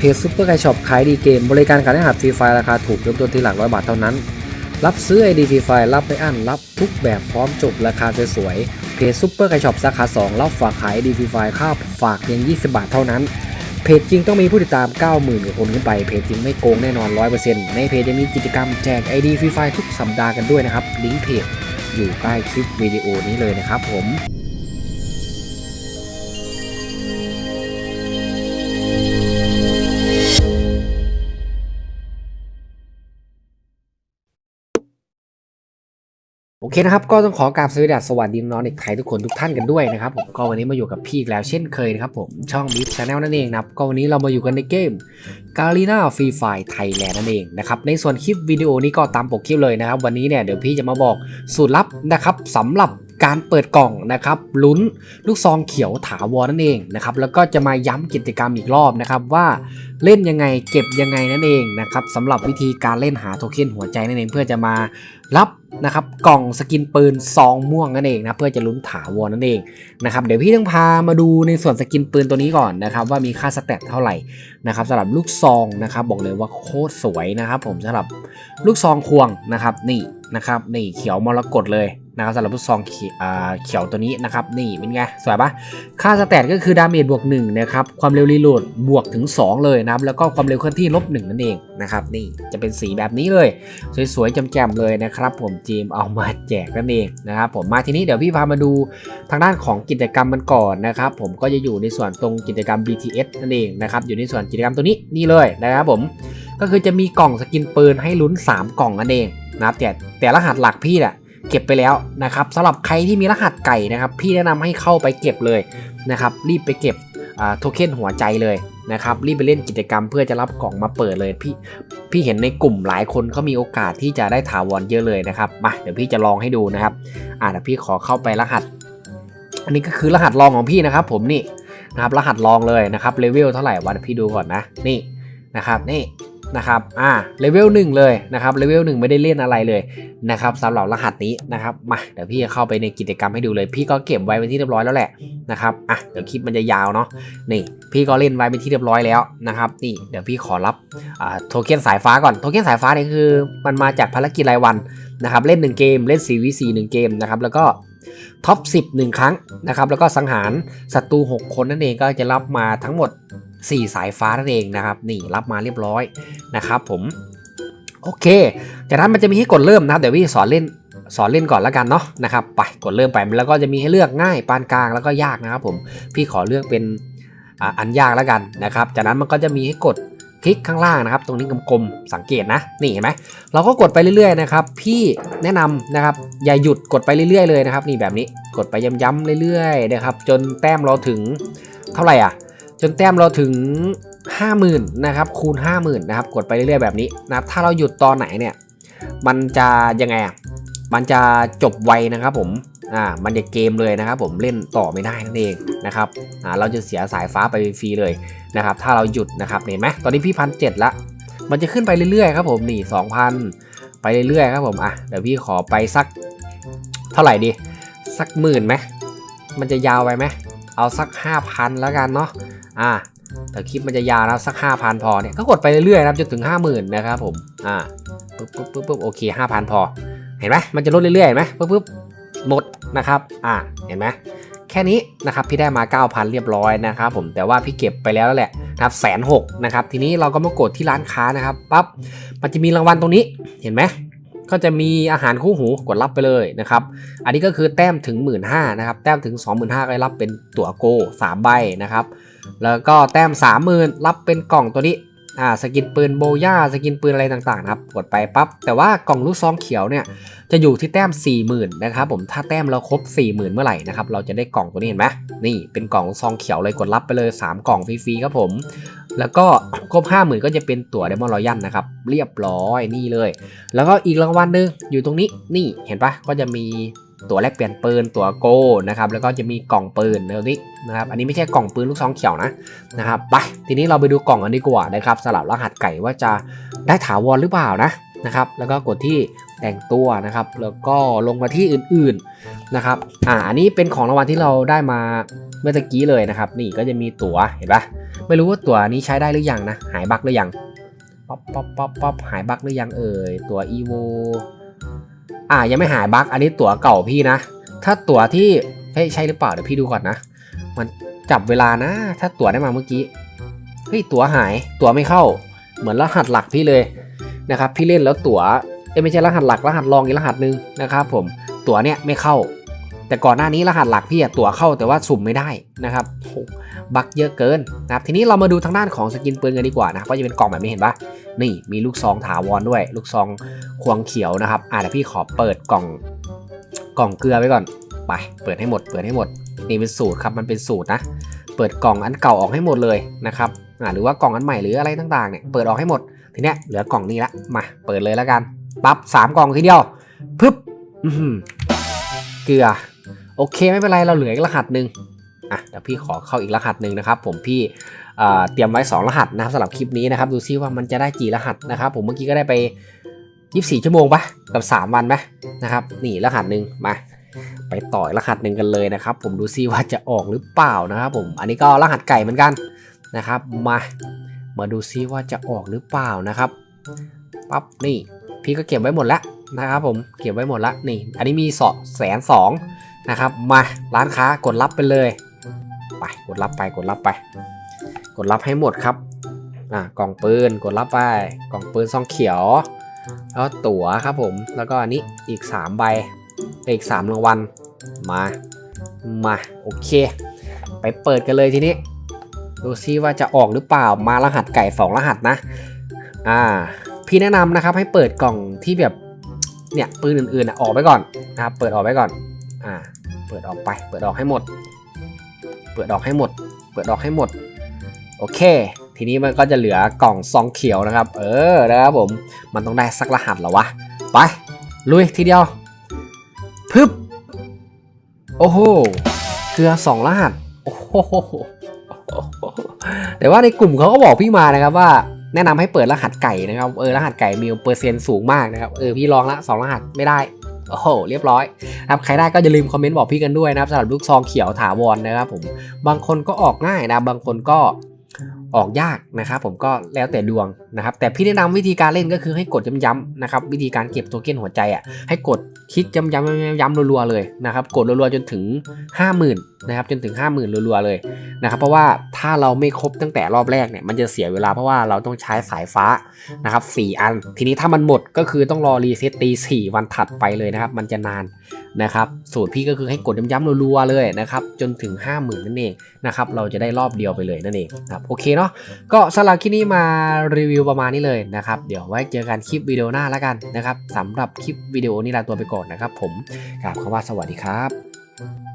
เพจซุปเปอร์ไกช็อปขายดีเกม บริการขายรหัสฟรีไฟล์ราคาถูกเริ่มต้นที่หลักร้อยบาทเท่านั้น รับซื้อไอดีฟรีไฟล์รับไม่อั้นรับทุกแบบพร้อมจบราคาสวยๆเพจซุปเปอร์ไกช็อปสาขา2รับฝากขายไอดีฟรีไฟล์ค่าฝากเพียง 20 บาทเท่านั้น เพจจริงต้องมีผู้ติดตาม 90,000กว่าคนขึ้นไปเพจจริงไม่โกงแน่นอน 100%ในเพจจะมีกิจกรรมแจก ID ฟรีไฟล์ทุกสัปดาห์กันด้วยนะครับลิงก์เพจอยู่ใต้คลิปวิดีโอนี้เลยนะครับผม โอเคนะครับ ก็ต้องขอกราบสวัสดีสวัสดีน้องเด็กไทยทุกคนทุกท่านกันด้วยนะครับผมก็วันนี้มาอยู่กับพี่อีกแล้วเช่นเคยนะครับผมช่องบิ๊กชาแนลนั่นเองนะครับก็วันนี้เรามาอยู่กันในเกมกาลีนาฟรีไฟไทยแลนด์นั่นเองนะครับในส่วนคลิปวิดีโอนี้ก็ตามปกคลิปเลยนะครับ วันนี้เนี่ยเดี๋ยวพี่จะมาบอกสูตรลับนะครับสำหรับ การเปิดกล่องนะครับลุ้นลูกซองเขียวถาวรนั่นเองนะครับแล้วก็จะมาย้ำกิจกรรมอีกรอบนะครับว่าเล่นยังไงเก็บยังไงนั่นเองนะครับสำหรับวิธีการเล่นหาโทเค็นหัวใจนั่นเองเพื่อจะมารับนะครับกล่องสกินปืนซองม่วงนั่นเองนะเพื่อจะลุ้นถาวรนั่นเองนะครับเดี๋ยวพี่ต้องพามาดูในส่วนสกินปืนตัวนี้ก่อนนะครับว่ามีค่าสเตตเท่าไหร่นะครับสำหรับลูกซองนะครับบอกเลยว่าโคตรสวยนะครับผมสำหรับลูกซองควงนะครับนี่นะครับนี่เขียวมรกตเลย นะครับสำหรับลูกซองเขียวตัวนี้นะครับนี่เป็นไงสวยปะค่าสเตตก็คือดาเมจบวก1นะครับความเร็วรีโหลดบวกถึง 2 เลยนะครับแล้วก็ความเร็วเคลื่อนที่ลบ1นั่นเองนะครับนี่จะเป็นสีแบบนี้เลย สวยๆแจ่มๆเลยนะครับผมจีมเอามาแจกนั่นเองนะครับผมมาทีนี้เดี๋ยวพี่พามาดูทางด้านของกิจกรรมมันก่อนนะครับผมก็จะอยู่ในส่วนตรงกิจกรรม BTS นั่นเองนะครับอยู่ในส่วนกิจกรรมตัวนี้นี่เลยนะครับผมก็คือจะมีกล่องสกินปืนให้ลุ้น 3 กล่องนั่นเองนะครับแต่แต่รหัสหลักพี่น่ะ เก็บไปแล้วนะครับสำหรับใครที่มีรหัสไก่นะครับพี่แนะนำให้เข้าไปเก็บเลยนะครับรีบไปเก็บโทเค็นหัวใจเลยนะครับรีบไปเล่นกิจกรรมเพื่อจะรับกล่องมาเปิดเลยพี่พี่เห็นในกลุ่มหลายคนเขามีโอกาสที่จะได้ถาวรเยอะเลยนะครับมาเดี๋ยวพี่จะลองให้ดูนะครับอ่าเดี๋ยวพี่ขอเข้าไปรหัส อันนี้ก็คือรหัสลองของพี่นะครับ ผมนี่นะครับรหัสลองเลยนะครับเลเวลเท่าไหร่วะเดี๋ยวพี่ดูก่อนนะนี่นะครับนี่ นะครับอ่าเลเวลหนึ่งเลยนะครับเลเวลหนึ่งไม่ได้เล่นอะไรเลยนะครับสำหรับรหัสนี้นะครับมาเดี๋ยวพี่จะเข้าไปในกิจกรรมให้ดูเลย พี่ก็เก็บไว้เป็นที่เรียบร้อยแล้วแหละนะครับอะเดี๋ยวคลิปมันจะยาวเนาะนี่พี่ก็เล่นไว้เป็นที่เรียบร้อยแล้วนะครับนี่เดี๋ยวพี่ขอรับอ่าโทเค็นสายฟ้าก่อนโทเค็นสายฟ้าเนี่ยคือ มันมาจากภารกิจรายวันนะครับเล่น 1 เกมเล่น 4v4 1เกมนะครับแล้วก็ท็อป10 1 ครั้งนะครับแล้วก็สังหารศัตรู 6 คนนั่นเองก็จะรับมาทั้งหมด 4 สายฟ้านั่นเองนะครับ นี่รับมาเรียบร้อยนะครับผม โอเค จากนั้นมันจะมีให้กดเริ่มนะครับเดี๋ยวพี่สอนเล่นสอนเล่นก่อนแล้วกันเนาะนะครับไปกดเริ่มไปแล้วก็จะมีให้เลือกง่ายปานกลางแล้วก็ยากนะครับผมพี่ขอเลือกเป็นอ,อันยากแล้วกันนะครับ จากนั้นมันก็จะมีให้กดคลิกข้างล่างนะครับ ตรงนี้กลมๆสังเกตนะนี่เห็นไหมเราก็กดไปเรื่อยๆนะครับ พี่แนะนำนะครับ อย่าหยุดกดไปเรื่อยๆเลยนะครับ นี่แบบนี้กดไปย้ำๆเรื่อยๆนะครับ จนแต้มเราถึงเท่าไหร่อะ จนแต้มเราถึง 50,000นะครับคูณ 50,000นะครับกดไปเรื่อยๆแบบนี้นะครับถ้าเราหยุดตอนไหนเนี่ยมันจะยังไงอะมันจะจบไวนะครับผมอ่ามันจะเกมเลยนะครับผมเล่นต่อไม่ได้นั่นเองนะครับอ่าเราจะเสียสายฟ้าไปฟรีเลยนะครับถ้าเราหยุดนะครับเห็นไหมตอนนี้พี่พันเจ็ดละมันจะขึ้นไปเรื่อยๆครับผมนี่สองพันไปเรื่อยๆครับผมอะเดี๋ยวพี่ขอไปสักเท่าไหร่ดี สักหมื่นไหมมันจะยาวไปไหม เอาสักห้าพันแล้วกันเนาะอะแต่คลิปมันจะยาวนะสักห้าพันพอเนี่ยก็กดไปเรื่อยๆนะครับจนถึงห้าหมื่นนะครับผมอ่าปุ๊บปุ๊บปุ๊บปุ๊บโอเคห้าพันพอ เห็นไหมมันจะลดเรื่อยๆเห็นไหมปุ๊บปุ๊บหมดนะครับอ่าเห็นไหมแค่นี้นะครับพี่ได้มา 9,000 เรียบร้อยนะครับผมแต่ว่าพี่เก็บไปแล้วแหละนะครับแสนหกนะครับทีนี้เราก็มากดที่ร้านค้านะครับปั๊บมันจะมีรางวัลตรงนี้เห็นไหม ก็จะมีอาหารคู่หูกดรับไปเลยนะครับ อันนี้ก็คือแต้มถึง 1 5ื่นนะครับ แต้มถึง 25,000ก็ได้รับเป็นตั๋วโก3ใบนะครับ แล้วก็แต้ม 30,000 รับเป็นกล่องตัวนี้ อ่าสกินปืนโบย่าสกินปืนอะไรต่างๆนะครับกดไปปั๊บแต่ว่ากล่องลูกซองเขียวเนี่ยจะอยู่ที่แต้ม 40,000นะครับผมถ้าแต้มเราครบ 40,000 เมื่อไหร่นะครับเราจะได้กล่องตัวนี้เห็นไหมนี่เป็นกล่องซองเขียวเลยกดรับไปเลย 3 กล่องฟรีๆครับผม แล้วก็ครบ 50,000 ก็จะเป็นตั๋วเดมอนรอยันนะครับเรียบร้อยนี่เลย แล้วก็อีกรางวัลหนึงอยู่ตรงนี้นี่เห็นปะก็จะมี ตั๋วแลกเปลี่ยนปืนตั๋วโก้นะครับแล้วก็จะมีกล่องปืนตรงนี้นะครับอันนี้ไม่ใช่กล่องปืนลูกซองเขียวนะนะครับไปทีนี้เราไปดูกล่องกันดีกว่านะครับสลับรหัสไก่ว่าจะได้ถาวรหรือเปล่านะนะครับแล้วก็กดที่แต่งตัวนะครับ แล้วก็ลงมาที่อื่นๆนะครับอ่าอันนี้เป็นของรางวัลที่เราได้มาเมื่อตะกี้เลยนะครับ นี่ก็จะมีตั๋วเห็นปะไม่รู้ว่าตัวนี้ใช้ได้หรือยังนะหายบั๊กหรือยังป๊อปป๊อปป๊อปป๊อปหายบั๊กหรือยังเอ่ยตัว evo อ่ายังไม่หายบั๊กอันนี้ตั๋วเก่าพี่นะ ถ้าตั๋วที่เฮ้ยใช่หรือเปล่าเดี๋ยวพี่ดูก่อนนะ มันจับเวลานะ ถ้าตั๋วได้มาเมื่อกี้เฮ้ยตั๋วหายตั๋วไม่เข้า เหมือนรหัสหลักพี่เลยนะครับ พี่เล่นแล้วตัวเอ้ไม่ใช่รหัสหลักรหัสรองอีกรหัสหนึ่งนะครับ ผมตั๋วเนี้ยไม่เข้า แต่ก่อนหน้านี้รหัสหลักพี่ตั๋วเข้าแต่ว่าสุ่มไม่ได้นะครับบักเยอะเกินนะครับทีนี้เรามาดูทางด้านของสกินปืนกันดีกว่านะครับก็จะเป็นกล่องแบบนี้เห็นปะนี่มีลูกซองถาวรด้วย ลูกซองควงเขียวนะครับอ่าเดี๋ยวพี่ขอเปิดกล่องกล่องเกลือไว้ก่อนไปเปิดให้หมด เปิดให้หมดนี่เป็นสูตรครับมันเป็นสูตรนะเปิดกล่องอันเก่าออกให้หมดเลยนะครับอ่าหรือว่ากล่องอันใหม่หรืออะไรต่างๆเนี่ยเปิดออกให้หมดทีเนี้ยเหลือกล่องนี้ละมาเปิดเลยแล้วกันปั๊บสามกล่องทีเดียวปึ๊บเกลือ โอเคไม่เป็นไรเราเหลืออีกรหัสหนึ่งอะเดี๋ยวพี่ขอเข้าอีกรหัสหนึ่งนะครับ ผมพี่เตรียมไว้ 2 รหัสนะครับสำหรับคลิปนี้นะครับ ดูซิว่ามันจะได้กี่รหัสนะครับ ผมเมื่อกี้ก็ได้ไป 24 ชั่วโมงปะกับ 3 วันไหมนะครับนี่รหัสหนึ่งมา ไปต่อยรหัสหนึ่งกันเลยนะครับ ผมดูซิว่าจะออกหรือเปล่านะครับผมอันนี้ก็รหัสไก่เหมือนกันนะครับมามาดูซิว่าจะออกหรือเปล่านะครับปั๊บนี่พี่ก็เก็บไว้หมดแล้วนะครับผมเก็บไว้หมดแล้วนี่ อันนี้มีสองแสนสอง นะครับมาร้านค้ากดรับไปเลยไปกดรับไปกดรับไป กดรับให้หมดครับอ่ากล่องปืนกดรับไปกล่องปืนซองเขียวแล้วตั๋วครับผมแล้วก็อันนี้อีก 3 ใบอีก 3 รางวัลมามาโอเค ไปเปิดกันเลยทีนี้ดูซิว่าจะออกหรือเปล่ามารหัสไก่สองรหัสนะอ่าพี่แนะนำนะครับให้เปิดกล่องที่แบบเนี่ยปืนอื่นๆอะออกไปก่อนนะครับเปิดออกไปก่อน อ่า เปิดออกไป เปิดออกให้หมด เปิดออกให้หมด เปิดออกให้หมด โอเค ทีนี้มันก็จะเหลือกล่องซองเขียวนะครับ เออ นะครับผม มันต้องได้สักรหัสหรอวะ ไป ลุยทีเดียว พึบ โอ้โห เกลือสองรหัส โอ้โหแต่ว่าในกลุ่มเขาก็บอกพี่มานะครับว่าแนะนำให้เปิดรหัสไก่นะครับ เออ รหัสไก่มีเปอร์เซ็นต์สูงมากนะครับ เออ พี่ลองละสองรหัสไม่ได้ โอ้โหเรียบร้อยนะครับใครได้ก็อย่าลืมคอมเมนต์บอกพี่กันด้วยนะครับสำหรับลูกซองเขียวถาวรนะครับผมบางคนก็ออกง่ายนะบางคนก็ ออกยากนะครับผมก็แล้วแต่ดวงนะครับ แต่พี่แนะนำวิธีการเล่นก็คือให้กดย้ำๆนะครับวิธีการเก็บโทเค็นหัวใจอะให้กดคลิกย้ำๆย้ำๆรัวๆเลยนะครับกดรัวๆจนถึง 50,000นะครับจนถึง 50,000รัวๆเลยนะครับเพราะว่าถ้าเราไม่ครบตั้งแต่รอบแรกเนี่ยมันจะเสียเวลาเพราะว่าเราต้องใช้สายฟ้านะครับ4อัน ทีนี้ถ้ามันหมดก็คือต้องรอรีเซ็ตตี4วันถัดไปเลยนะครับมันจะนานนะครับสูตรพี่ก็คือให้กดย้ำๆรัวๆเลยนะครับจนถึง 50,000นั่นเองนะครับเราจะได้รอบเดียวไปเลยนั่นเองครับโอเคเนาะก็สำหรับคลิปนี้มารีวิวประมาณนี้เลยนะครับเดี๋ยวไว้เจอกันคลิปวิดีโอหน้าแล้วกันนะครับสำหรับคลิปวิดีโอนี้ลาตัวไปก่อนนะครับผมกราบคำว่าสวัสดีครับ